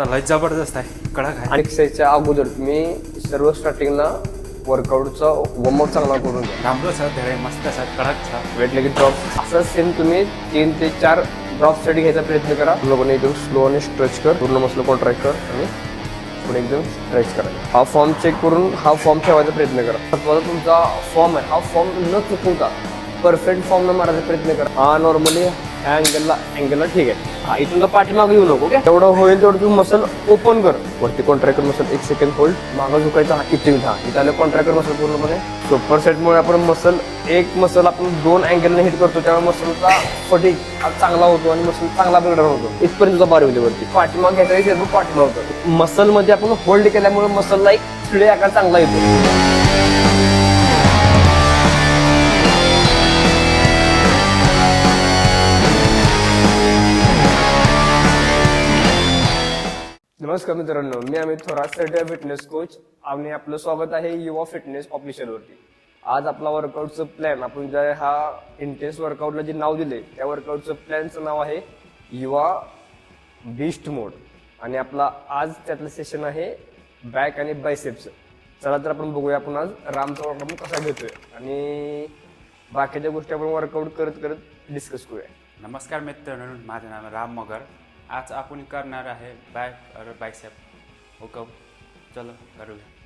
आता लय जबरदस्त आहे. कडक आहे. आणि एक्सरसाइजच्या अगोदर तुम्ही सर्व स्टार्टिंगला वर्कआउटचा वॉर्मअप चांगला करून घ्या. राम्रो छ धेरै मस्त छ कडक छ वेट लेग ड्रॉप असं सेम तुम्ही तीन ते चार ड्रॉपसाठी घ्यायचा प्रयत्न करा. पूर्णपणे एकदम स्लो आणि स्ट्रेच कर. पूर्ण मसल कॉन्ट्रॅक्ट कर आणि पुढे एकदम स्ट्रेच करा. हा फॉर्म चेक करून हा फॉर्म ठेवायचा प्रयत्न करा. महत्त्वाचा तुमचा फॉर्म आहे. हा फॉर्म न चुकवता परफेक्ट फॉर्म न मारायचा प्रयत्न करा. हा नॉर्मली ह्या अँगलला अँगलला ठीक आहे. हा इथून पाठीमागे येऊ नको तेवढं होईल तेवढं तू मसल ओपन कर. वरती कॉन्ट्रॅक्टर मसल एक सेकंड होल्ड मागं झुकायचा हा इथे हा इथं आलं कॉन्ट्रॅक्टर मसल पूर्णपणे. सुपर सेटमुळे आपण मसल एक मसल आपण दोन अँगलने हिट करतो. त्यामुळे मसलचा फटीक चांगला होतो आणि मसल चांगला बिल्डर होतो. इथपर्यंत तुझा बार होईल वरती. पाठीमाग घ्यायचा पाठीमाग होतो. मसलमध्ये आपण होल्ड केल्यामुळे मसलला एक खिळे आकार चांगला येतो. नमस्कार मित्रांनो मी Amit Thorat certified fitness coach आणि आपलं स्वागत आहे युवा फिटनेस ऑफिशियलवरती आज आपला वर्कआउटचं प्लॅन आपण ज्या हा इंटेन्स वर्कआउटला जे नाव दिले त्या वर्कआउटचं प्लॅनचं नाव आहे युवा बीस्ट मोड आणि आपला आज त्यातलं सेशन आहे बॅक आणि बायसेप्सचं चला तर आपण बघूया आपण आज रामचा वर्कआउट कसा घेतोय. आणि बाकीच्या गोष्टी आपण वर्कआउट करत करत डिस्कस करूया. नमस्कार मित्रांनो माझं नाव राम मगर. आज आपण करणार आहे बॅक और बायसेप ओके हो हो? चलो करूया.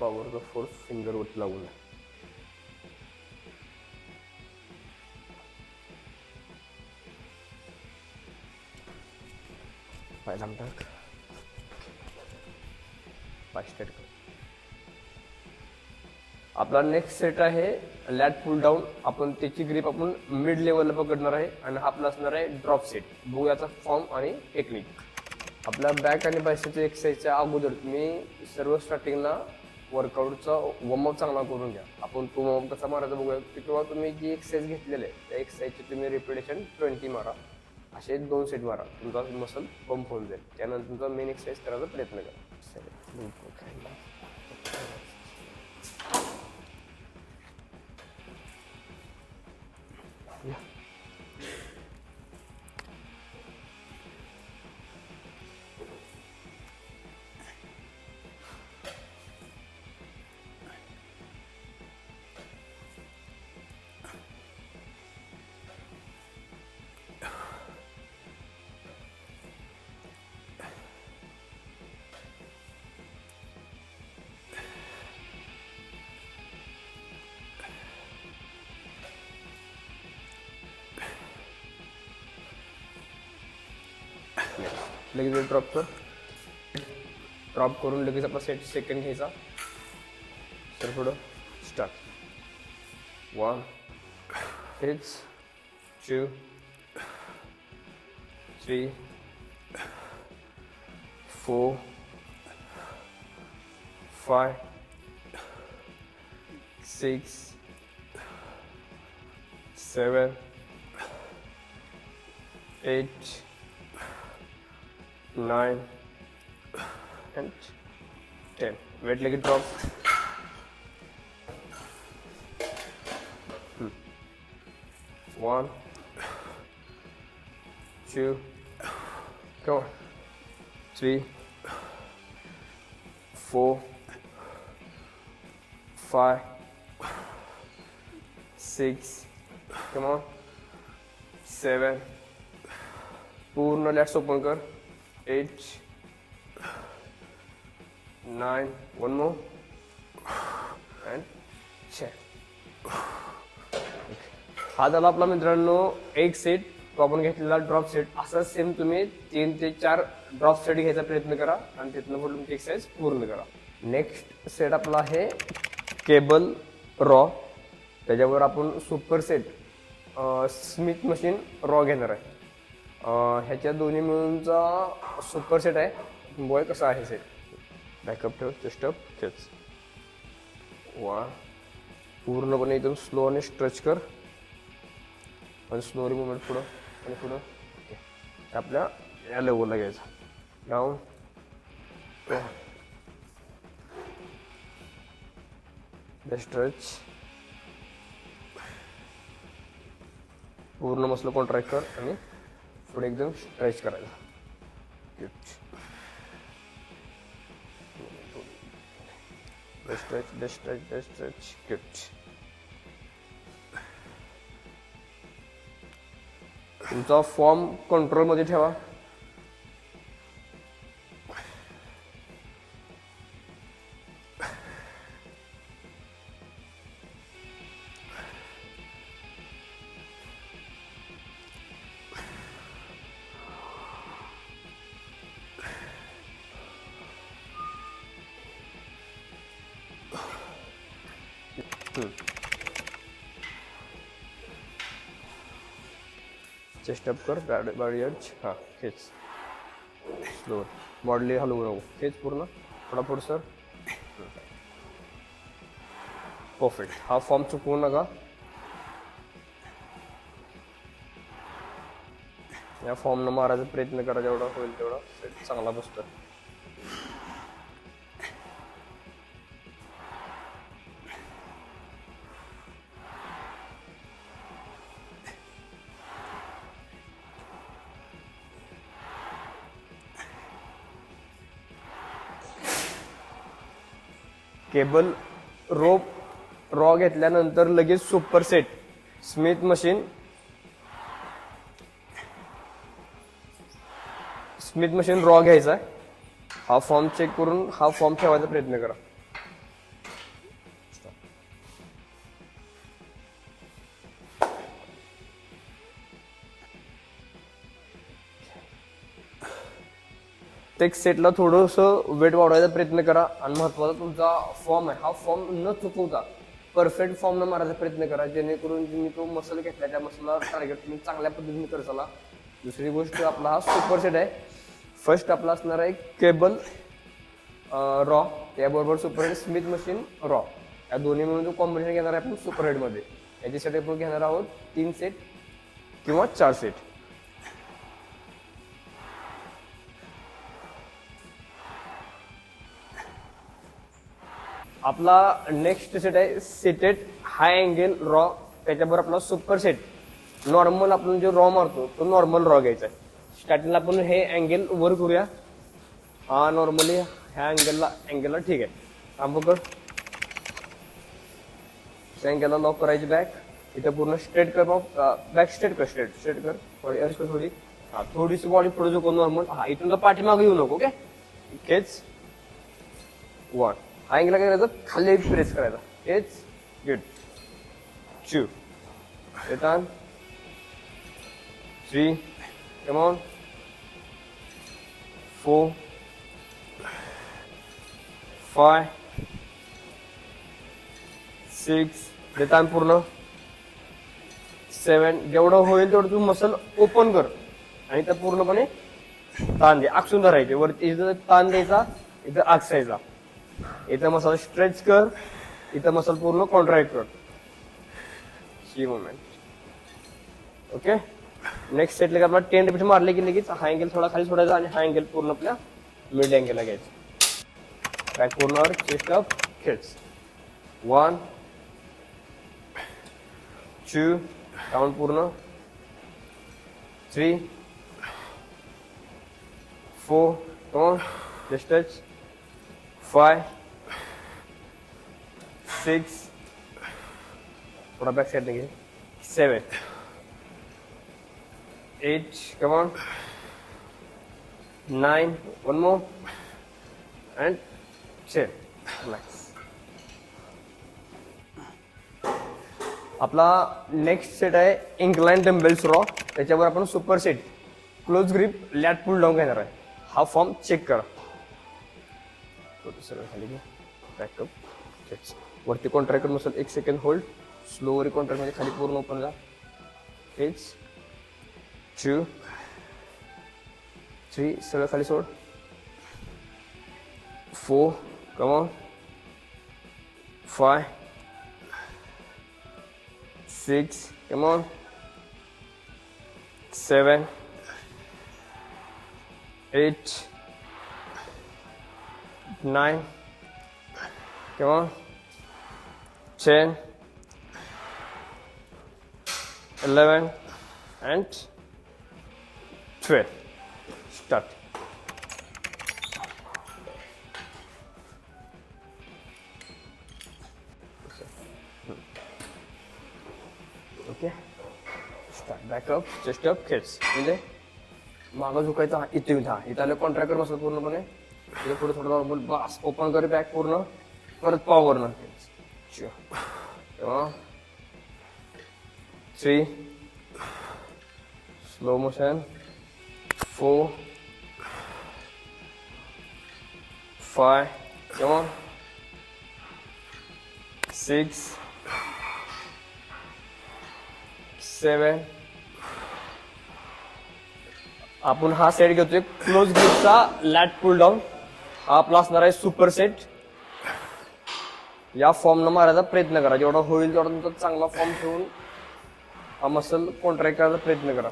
पॉवरचा फोर्स फिंगरवरती लागून आहे. पाय लांब टाक आपला नेक्स्ट सेट आहे लॅट पुल डाऊन आपण त्याची ग्रीप आपण मिड लेवलला पकडणार आहे आणि हा आपला असणार आहे ड्रॉप सेट बघू याचा फॉर्म आणि टेक्निक आपल्या बॅक आणि बायसेपच्या एक्सरसाइजच्या अगोदर तुम्ही सर्व स्टार्टिंगला वर्कआउटचा वॉर्मअप चांगला करून घ्या. आपण तो वॉर्मअप कसा मारायचा बघूया. की किंवा तुम्ही जी एक्सरसाइज घेतलेली आहे त्या एक्सरसाइजची तुम्ही रिपिटेशन ट्वेंटी मारा. असे दोन सेट मारा. तुमचा मसल पंप होऊन जाईल. त्यानंतर तुमचा मेन एक्सरसाइज करायचा प्रयत्न करा. लगेच ड्रॉप कर ड्रॉप करून लगेच आपला सेट सेकंड घ्यायचा. तर पुढं. Start one hits two three four five six seven eight nine and ten. Wait leg drop. Hmm. One, two, come on, three, four, five, six, come on, seven. पूर्ण लॅट्स open कर eight nine one and and हा झाला आपला मित्रांनो एक set तो आपण घेतलेला ड्रॉप सेट असा सेम तुम्ही तीन ते चार ड्रॉप सेट घ्यायचा प्रयत्न करा आणि तिथनं पुढे तुमची एक्सरसाइज पूर्ण करा. नेक्स्ट सेट आपला आहे केबल रॉ त्याच्यावर आपण super set Smith machine row घेणार आहे. ह्याच्या दोन्ही मिळूनचा सुपर सेट आहे. बॉय कसा आहे सेट बॅकअप ठेव चेस्टअप खेच वा. पूर्णपणे एकदम स्लो आणि स्ट्रेच कर. आणि स्लोरी मुवमेंट पुढं आणि पुढं. ओके आपल्या या लेवलला घ्यायचं. डाऊन स्ट्रेच पूर्ण मसलं कॉन्ट्रॅक्ट कर आणि पुढे एकदम स्ट्रेच करायचा. स्ट्रेच स्ट्रेच स्ट्रेच गिफ्ट तुमचा फॉर्म कंट्रोलमध्ये ठेवा. चेस्ट अप कर बॉडी अर्च हां खेच. स्लो बॉडली हलवू नको. खेच पूर्ण. फटाफट सर परफेक्ट हा फॉर्म चुकवू नका. या फॉर्मनं मारायचा प्रयत्न करा जेवढा होईल तेवढा. चांगला बसतो केबल रोप रॉ घेतल्यानंतर लगेच super set Smith machine Smith machine row घ्यायचा आहे. हा फॉर्म चेक करून हा फॉर्म ठेवायचा प्रयत्न करा प्रत्येक सेटला थोडंसं वेट वाढवायचा प्रयत्न करा. आणि महत्त्वाचा तुमचा फॉर्म आहे. हा फॉर्म न चुकवता परफेक्ट फॉर्म न मारायचा प्रयत्न करा. जेणेकरून तुम्ही तो मसल घेतला त्या मसलला टार्गेट तुम्ही चांगल्या पद्धतीने करसाला दुसरी गोष्ट आपला हा सुपर सेट आहे. फर्स्ट आपला असणार आहे केबल रॉ त्याबरोबर सुपर हेड स्मिथ मशीन रॉ या दोन्ही मिळून जो कॉम्बिनेशन घेणार आहे आपण सुपर हेडमध्ये याच्यासाठी आपण घेणार आहोत तीन सेट किंवा चार सेट आपला नेक्स्ट सेट आहे सेटेड हाय अँगल रॉ त्याच्याबरोबर आपला सुपर सेट नॉर्मल आपण जो रॉ मारतो तो नॉर्मल रॉ घ्यायचा आहे. स्टार्टिंगला आपण हे अँगल वर करूया. हा नॉर्मली ह्या अँगलला अँगलला ठीक आहे. थांबू कर अँगलला लॉक करायची बॅक इथं पूर्ण स्ट्रेट कर बॅक स्ट्रेट कर स्ट्रेट स्ट्रेट कर. थोडी अर्ज कर थोडी हा थोडीशी बॉडी पुढे झुकव नॉर्मल हा इथून तर पाठीमागे येऊ नको ओके इथेच वन अँगल काय करायचं? खाली प्रेस करायचा. इट्स गुड टू येतात three come on four five six देतान पूर्ण. सेवन जेवढं होईल तेवढं तू मसल ओपन कर. आणि त्या पूर्णपणे ताण दे. आखसून धरायचे वरती इथं ताण द्यायचा इथं आकसायचा इथं मसाला स्ट्रेच कर इथं मसल पूर्ण कॉन्ट्रॅक्ट कर. सी मुवमेंट ओके नेक्स्ट सेटला आपला टेन रिपीट मारले की लगेच हा अँगल थोडा खाली सोडायचा आणि हा अँगल पूर्ण आपल्या मिड अँगलला घ्यायचा. बॅक पूर्ण चेस्ट अप खेच वन टू काउंट पूर्ण. Three four touch five six थोड़ा बैक साइड देंगे seven eight come on nine one more and ten relax आपला नेक्स्ट सेट आहे इंक्लाइन डम्बेल्स रॉ त्याच्यावर आपण super set close grip lat pull down घेणार आहे. हा फॉर्म चेक करा. थोडं सरळ खाली घ्या बॅकअप वरती कॉन्ट्रॅक्टर मसल एक सेकंड होल्ड स्लोवरी कॉन्ट्रॅक्टमध्ये खाली पूर्ण ओपन जा. हेच टू थ्री सगळं खाली सोड. Four come five six six, seven eight nine, come on, ten, eleven, and twelve. Start. Okay. Start back up, chest up, kids. म्हणजे मागं झुकायचा इथे हा इथं आलं कॉन्ट्रॅक्टर बसलं पूर्णपणे. इथे पुढे थोडं बोल बस ओपन कर बॅक पूर्ण. परत पॉवर न three slow motion four five किंवा सिक्स सेवन आपण हा सेट घेतोय क्लोज ग्रिपचा लॅट पुल डाऊन हा आपला असणार आहे सुपर सेट या फॉर्म न मारायचा प्रयत्न करा. जेवढा होईल तेवढा तुमचा चांगला फॉर्म ठेवून हा मसल कॉन्ट्रॅक्ट करायचा प्रयत्न करा.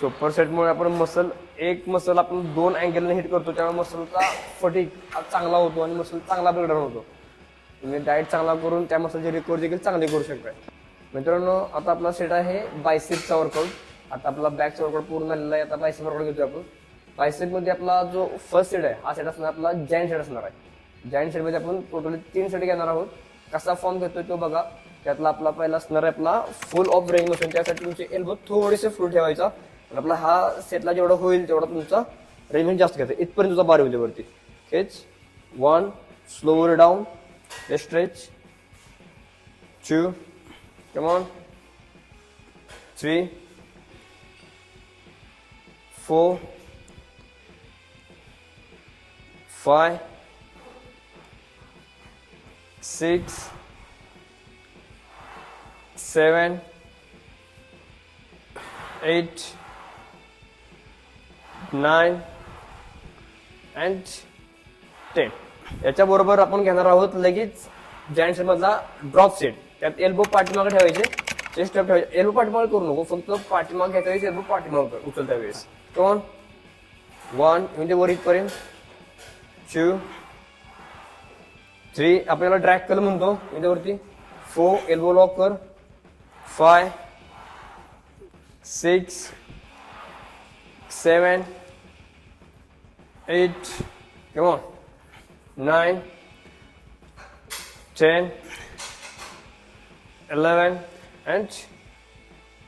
सुपर सेटमुळे आपण मसल एक मसल आपण दोन अँगलने हिट करतो. त्यामुळे मसलचा फटीक हा चांगला होतो आणि मसल चांगला बिल्डर होतो. तुम्ही डाएट चांगला करून त्या मसलची रिकवर देखील चांगली करू शकता मित्रांनो आता आपला सेट आहे बायसेपचा वर्कआउट आता आपला बॅकचा वर्कआउट पूर्ण झालेला आहे. आता बायसेप वर्कआउट घेतोय आपण. बायसेपमध्ये आपला जो फर्स्ट सेट आहे हा सेट असणार आपला जॉईंट सेट असणार आहे. जॉईंट सेटमध्ये आपण टोटली तीन सेट घेणार आहोत. कसा फॉर्म घेतोय तो बघा. त्यातला आपला पहिला असणार आहे आपला फुल ऑफ रेंज मोशन त्यासाठी तुमचे एल्बो थोडेसे फ्रूट ठेवायचा. आणि आपला हा सेटला जेवढा होईल तेवढा तुमचा रेंज जास्त घ्यायचा. इथपर्यंत तुझा बार होईल वरती. हेच one slower down stretch two come on three four five six seven eight nine and ten याच्याबरोबर आपण घेणार आहोत लगेच जॉईंट मधला ड्रॉप सेट त्यात एल्बो पाठीमागे ठेवायचे चेस्ट ठेवायचे. एल्बो पाठीमागे करू नको फक्त पाठीमागे घ्यायचा वेळेस एल्बो पाठीमागे उचलता वेळेस कोण वन म्हणजे वर इथपर्यंत टू थ्री आपल्याला ड्रॅग कर म्हणतो. याच्यावरती. फोर एल्बो लॉक कर फाय सिक्स सेवन एट किंवा nine ten eleven and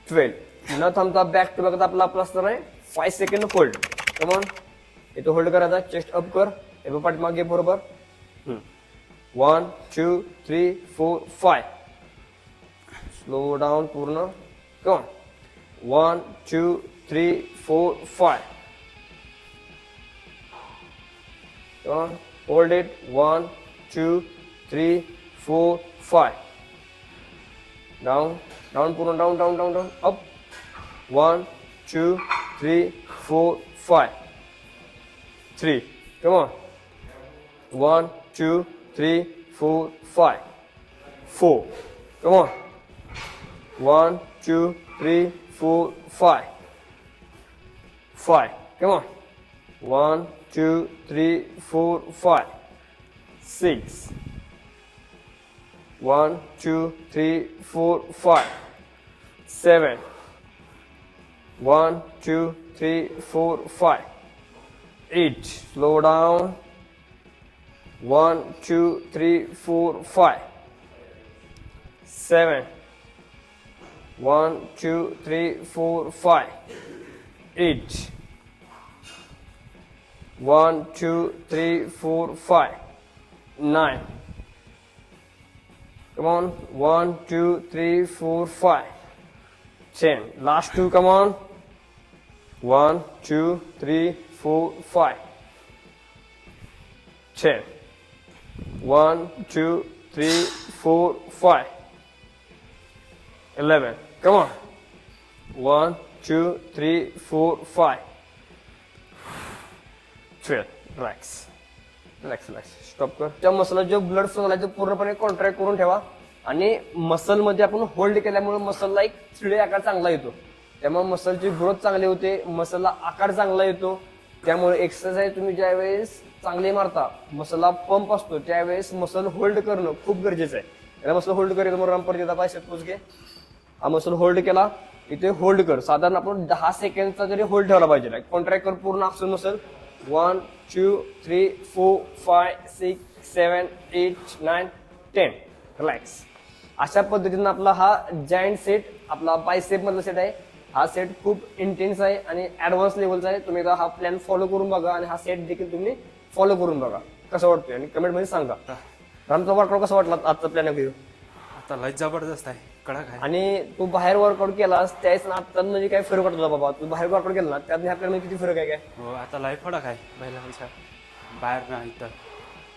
twelve न थांबता बॅक टू बॅक आपला आपला असणार आहे. Five second hold come on इथं होल्ड करायचा चेस्ट अप कर. हे पाठीमागे बरोबर. One two three four five slow down पूर्ण. Come on one two three four five Come on, hold it. One, two, three, four, five. Down, down, put on down, down, down, down, up. Three, four, five. Three. Come on. One, two, three, four, five. Four. Come on. One, two, three, four, five. Five. Come on. One, two, three, four, five, six. One, two, three, four, five, seven. One, two, three, four, five, eight. Slow down. One, two, three, four, five. Seven. One, two, three, four, five. Eight. One, two, three, four, five. Nine. Come on. One, two, three, four, five. Ten. Last two, come on. One, two, three, four, five, ten. One, two, three, four, five, eleven. Come on. One, two, three, four, five. Twelve. Relax. Relax relax stop कर त्या मसला जो blood flow झाला तो पूर्णपणे contract करून ठेवा आणि मसलमध्ये आपण होल्ड केल्यामुळे मसलला एक थ्री आकार चांगला येतो त्यामुळे मसलची ग्रोथ चांगली होते मसलला आकार चांगला येतो. त्यामुळे एक्सरसाइज तुम्ही ज्यावेळेस चांगली मारता मसलला पंप असतो त्यावेळेस मसल होल्ड करणं खूप गरजेचं आहे. याला मसल होल्ड करेल रामपर देता पाय सपोज घे हा मसल होल्ड केला इथे होल्ड कर. साधारण आपण दहा सेकंडचा जरी होल्ड ठेवला पाहिजे कॉन्ट्रॅक्ट कर पूर्ण oxygen muscle one two three four five six seven eight nine ten relax अशा पद्धतीनं आपला हा जॉईंट सेट आपला बायसेप मधला सेट आहे. हा सेट खूप इंटेन्स आहे आणि ऍडव्हान्स लेवलचा आहे. तुम्ही एकदा हा प्लॅन फॉलो करून बघा आणि हा सेट देखील तुम्ही फॉलो करून बघा. कसं वाटतोय? आणि कमेंटमध्ये सांगा. रामचा वर्कआउट कसा वाटला आजचा प्लॅन व्हिडिओ आता लय जबरदस्त आहे. कडक आहे. आणि तू बाहेर वर्कआउट केलास त्यावेळेस आता म्हणजे काय फरक वाटत होता बाबा? तू बाहेर वर्कआउट केला ना त्यात ह्या किती फरक आहे काय? हो आता लय फडक आहे पहिल्यापेक्षा बाहेर तर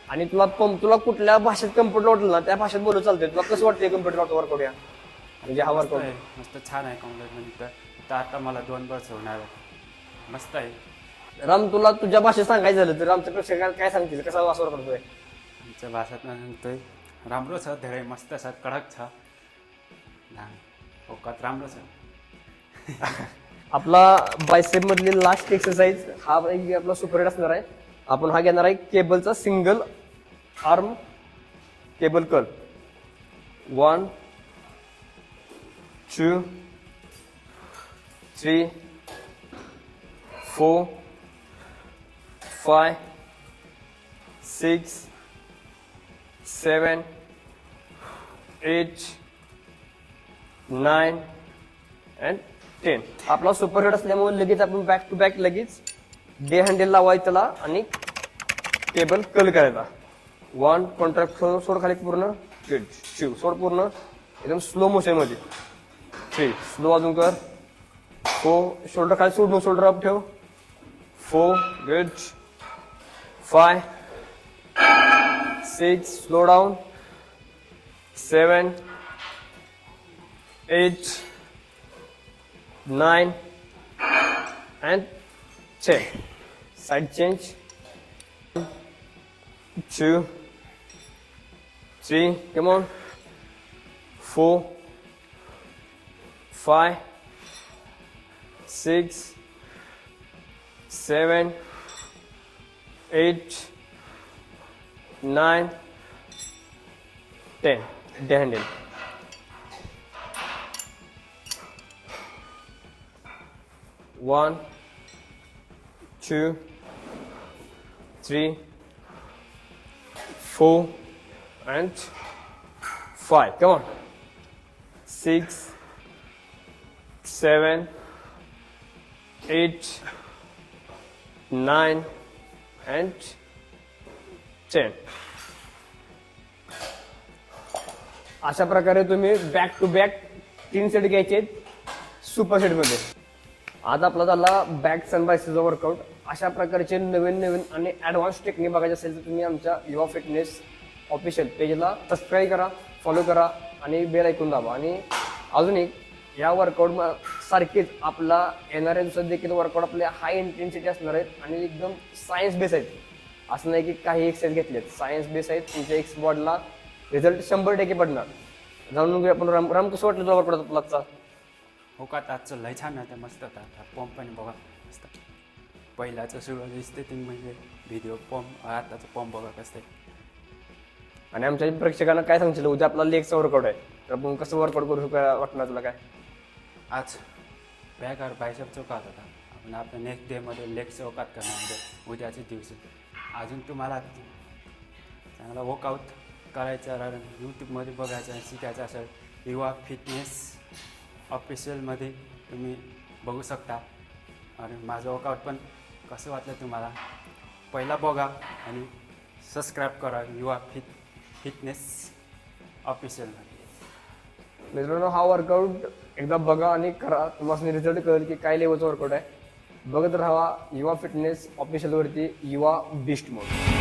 आणि तुला पंप तुला कुठल्या भाषेत कम्प्युटर वाटलं ना त्या भाषेत बोलू चालते तुला कसं वाटतंय कम्प्युटर वाटतं वर्कआउट या? म्हणजे हा वर्कआउट मस्त छान आहे कॉम्प्लेट म्हणजे तर आता मला दोन वर्ष होणार. आहे मस्त आहे. राम तुला तुझ्या भाषेत सांगायचं झालं तर आमच्या प्रेक्षकांना काय सांगतील कसा वास करतोय? आमच्या भाषात म्हणतोय राम्रो छ धेरै मस्त छ कडक छ ना औकात राम्रो छ आपला बायसेप मधली लास्ट एक्सरसाइज हा एक आपला सुपरहिट असणार आहे. आपण हा घेणार आहे केबलचा single arm cable curl one two three four five six seven eight nine and ten आपला सुपर हिट असल्यामुळे लगेच आपण बॅक टू बॅक लगेच डे हँडल लावायचं त्याला आणि टेबल कल करायचा. वन कॉन्ट्रॅक्ट सोड खाली पूर्ण. शिव सोड पूर्ण. एकदम स्लो मोशनमध्ये. थ्री स्लो अजून कर. Four, shoulder high suit, no shoulder up here. Four, good. Five, six, slow down. Seven, eight, nine, and ten. Side change. Two, three, come on. Four, five six, seven, eight, nine, ten. The handle. One, two, three, four, and five. Come on. Six, seven, eight, nine, and ten. अशा प्रकारे तुम्ही back to back तीन set घ्यायचे super सेटमध्ये. आज आपला झाला back सनबायसीचा workout अशा प्रकारचे नवीन नवीन आणि ऍडव्हान्स टेक्निक बघायचे असेल तर तुम्ही आमच्या युवा फिटनेस ऑफिशियल पेजला सबस्क्राईब करा फॉलो करा आणि बेल ऐकून दाबा. आणि अजून एक या वर्कआउट सारखेच आपला येणाऱ्या दिवसात देखील वर्कआउट आपले हाय इंटेन्सिटी असणार आहेत आणि एकदम सायन्स बेस आहेत. असं नाही की काही एक्सरसाइज घेतलेत. सायन्स बेस आहेत. तुमच्या एक्स बॉडला रिझल्ट शंभर टक्के पडणार. जाणून घेऊया आपण. राम राम कसं वाटलं तुला वर्कआउट आपला आजचा औकात आजचं लय छान आहे. मस्त होता. पंप पण बघा. मस्त. पहिल्याचं सगळं दिसते ते म्हणजे व्हिडिओ पंप आताचं पंप बघा कसं आणि आमच्या प्रेक्षकांना काय सांगशील? उद्या आपला लेगचा वर्कआउट आहे. तर आपण कसं वर्कआउट करू शकू? वाटणार तुला काय? आज बॅक और बायसेप चौकात होता. आपण आपल्या नेक्स्ट डेमध्ये लेग चौकात करणार म्हणजे उद्याच्या दिवशी. अजून तुम्हाला चांगला वर्कआउट करायचा राहिलं यूट्यूबमध्ये बघायचं आणि शिकायचं असेल युवा फिटनेस ऑफिशियलमध्ये तुम्ही बघू शकता. आणि माझं वर्कआउट पण कसं वाटलं तुम्हाला? पहिला बघा आणि सबस्क्राईब करा युवा फिट फिटनेस ऑफिशियलमध्ये मित्रांनो हा वर्कआउट एकदा बघा आणि करा. तुम्हाला रिझल्ट कळेल की काय लेवलचा वर्कआउट आहे. बघत राहा युवा फिटनेस ऑफिशियलवरती युवा बिस्ट मोड